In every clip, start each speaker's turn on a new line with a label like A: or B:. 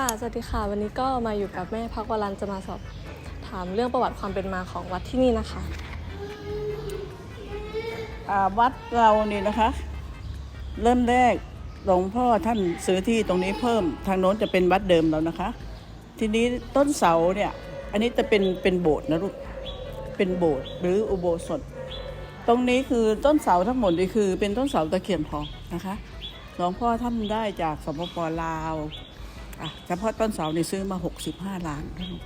A: สวัสดีค่ะ วันนี้ก็มาอยู่กับแม่พักวรันจะมาสอบถามเรื่องประวัติความเป็นมาของวัดที่นี่นะคะ
B: อ่าวัดเรานี่นะคะ เริ่มแรกหลวงพ่อท่านซื้อที่ตรงนี้เพิ่มทางโน้นจะเป็นวัดเดิมแล้วนะคะ ทีนี้ต้นเสาเนี่ยอันนี้จะเป็นเป็นโบสถ์นะลูกเป็นโบสถ์หรืออุโบสถ ตรงนี้คือต้นเสาทั้งหมดนี่คือเป็นต้นเสาตะเคียนทองนะคะหลวงพ่อท่านได้จากสปปลาวะเฉพาะต้นเสาเนี่ยซื้อมา 65 ล้านนะลูก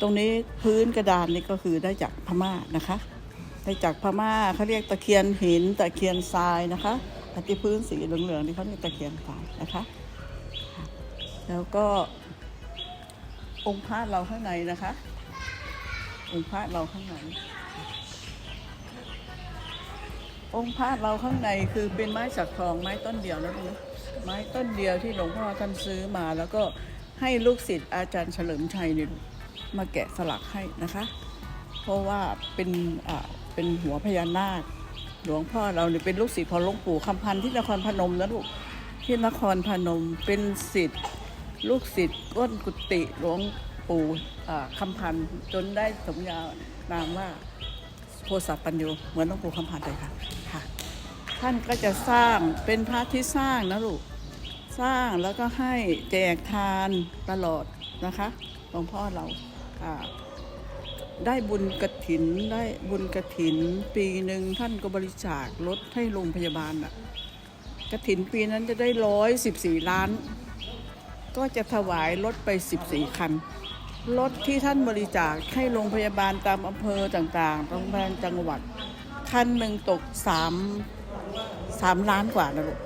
B: ตรงนี้พื้นกระดานนี่ก็คือได้จากพม่านะคะ ได้จากพม่าเขาเรียกตะเคียนหินตะเคียนทรายนะคะอันที่พื้นสีเหลืองๆนี่เขาเรียกตะเคียนทรายนะคะ แล้วก็องค์พระเราข้างในนะคะ องค์พระเราข้างในองค์พระเราข้างในคือเป็นไม้สักทองไม้ต้นเดียวนะลูกนะ ไม้ต้นเดียวที่หลวงพ่อท่านซื้อมาแล้วก็ให้ลูกศิษย์อาจารย์เฉลิมชัยเนี่ยมาแกะสลักให้นะคะ เพราะว่าเป็นอ่าเป็นหัวพญานาค หลวงพ่อเราเนี่ยเป็นลูกศิษย์ของหลวงปู่คำพันธ์ที่นครพนมนะลูกที่นครพนมเป็นศิษย์ลูกศิษย์ก้นกุฏิหลวงปู่คำพันธ์จนได้สมญานามว่าโพสัตปัญโยเหมือนหลวงปู่คำพันธ์เลยค่ะค่ะ ท่านก็จะสร้างเป็นพระที่สร้างนะลูกสร้างแล้วก็ให้แจกทานตลอดนะคะหลวงพ่อเราอ่าได้บุญกระถินได้บุญกระถิน ปีหนึ่งท่านก็บริจาครถให้โรงพยาบาลอะกระถินปีนั้นจะได้ร้อยสิบสี่ล้าน ก็จะถวายรถไปสิบสี่คันรถที่ท่านบริจาคให้โรงพยาบาลตามอำเภอต่างๆโรงพยาบาลจังหวัด คันหนึ่งตกสาม สามล้านกว่านะลูก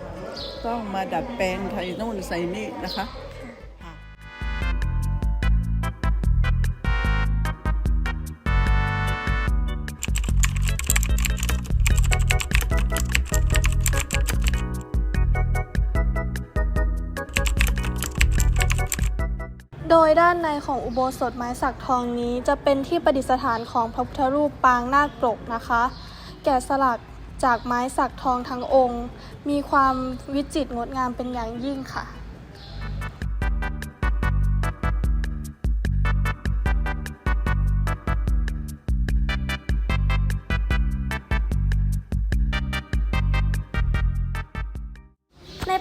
B: ต้องมาดัดแปลงไทยโน่นใส่นี่นะคะ
C: โดยด้านในของอุโบสถไม้สักทองนี้จะเป็นที่ประดิษฐานของพระพุทธรูปปางนาคปรกนะคะ แกะสลัก จากไม้สักทองทั้งองค์ มีความวิจิตรงดงามเป็นอย่างยิ่งค่ะ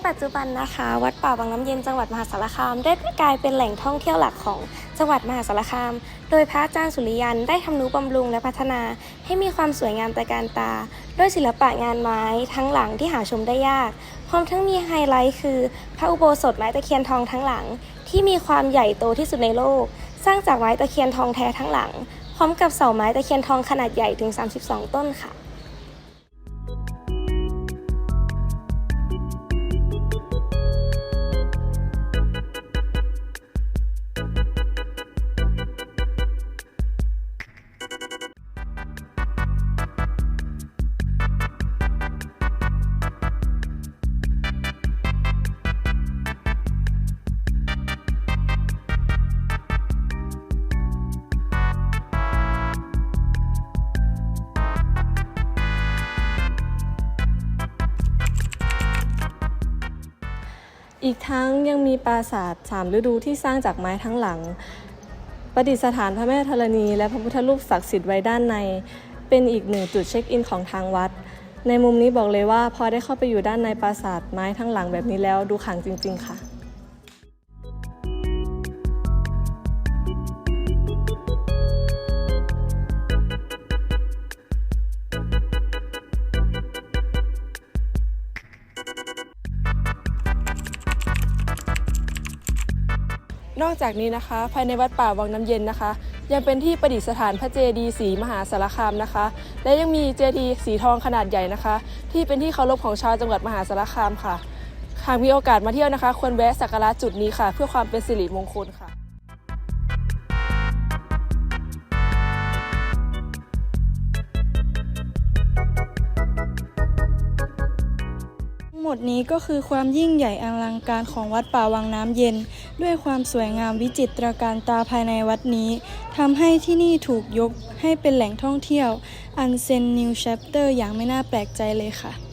D: ปัจจุบันนะคะ วัดป่าวังน้ำเย็นจังหวัดมหาสารคาม ได้กลายเป็นแหล่งท่องเที่ยวหลักของจังหวัดมหาสารคาม โดยพระอาจารย์สุริยันได้ทำนุบำรุงและพัฒนา ให้มีความสวยงามตระการตา ด้วยศิลปะงานไม้ทั้งหลังที่หาชมได้ยาก พร้อมทั้งมีไฮไลท์คือ พระอุโบสถไม้ตะเคียนทองทั้งหลัง ที่มีความใหญ่โตที่สุดในโลก สร้างจากไม้ตะเคียนทองแท้ทั้งหลัง พร้อมกับเสาไม้ตะเคียนทองขนาดใหญ่ถึง 32 ต้นค่ะ
A: อีกทั้งยังมีปราสาทสามฤดูที่สร้างจากไม้ทั้งหลัง ประดิษฐานพระแม่ธรณี และพระพุทธรูปศักดิ์สิทธิ์ไว้ด้านใน เป็นอีกหนึ่งจุดเช็คอินของทางวัด ในมุมนี้บอกเลยว่าพอได้เข้าไปอยู่ด้านในปราสาทไม้ทั้งหลังแบบนี้แล้วดูขังจริง ๆ ค่ะ นอกจากนี้นะคะ ภายในวัดป่าวังน้ำเย็นนะคะ ยังเป็นที่ประดิษฐานพระเจดีย์สีมหาสารคามนะคะ และยังมีเจดีย์สีทองขนาดใหญ่นะคะ ที่เป็นที่เคารพของชาวจังหวัดมหาสารคามค่ะหากมีโอกาสมาเที่ยวนะคะ ควรแวะสักการะจุดนี้ค่ะ เพื่อความเป็นสิริมงคลค่ะ
C: มดนี้ก็คือความยิ่งใหญ่อลังการของวัดป่าวังน้ำเย็น ด้วยความสวยงามวิจิตรการตาภายในวัดนี้ทำให้ที่นี่ถูกยกให้เป็นแหล่งท่องเที่ยวอันเซนนิวแชปเตอร์อย่างไม่น่าแปลกใจเลยค่ะ